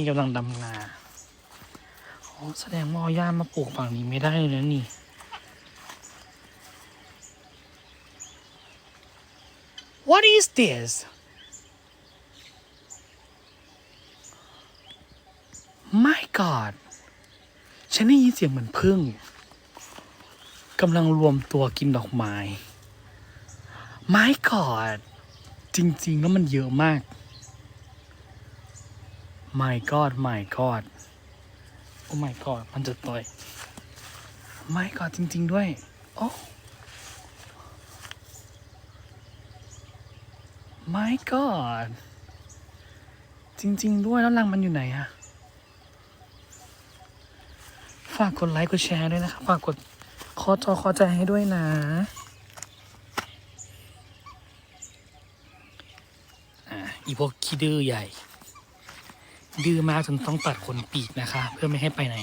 นี่กำลังดำนาอแสดงว่าเอาหญ้ามาปลูกฝั่งนี้ไม่ได้เลยนะนี่ What is this My God ฉันได้ยินเสียงเหมือนพึ่งกำลังรวมตัวกินดอกไม้ My God จริง ๆ แล้วมันเยอะมาก My God My God โอ้ My God มันจะต่อย My God จริง ๆ ด้วย โอ้ My God จริง ๆ ด้วยแล้วรังมันอยู่ไหนอะฝากกดไลค์กดแชร์ด้วยนะครับฝากกดคอจอคอใจให้ด้วยนะอ่าอีพวกขี้ดื้อใหญ่ ดื้อมากจนต้องตัดขนปีกนะคะ เพื่อไม่ให้ไปไหน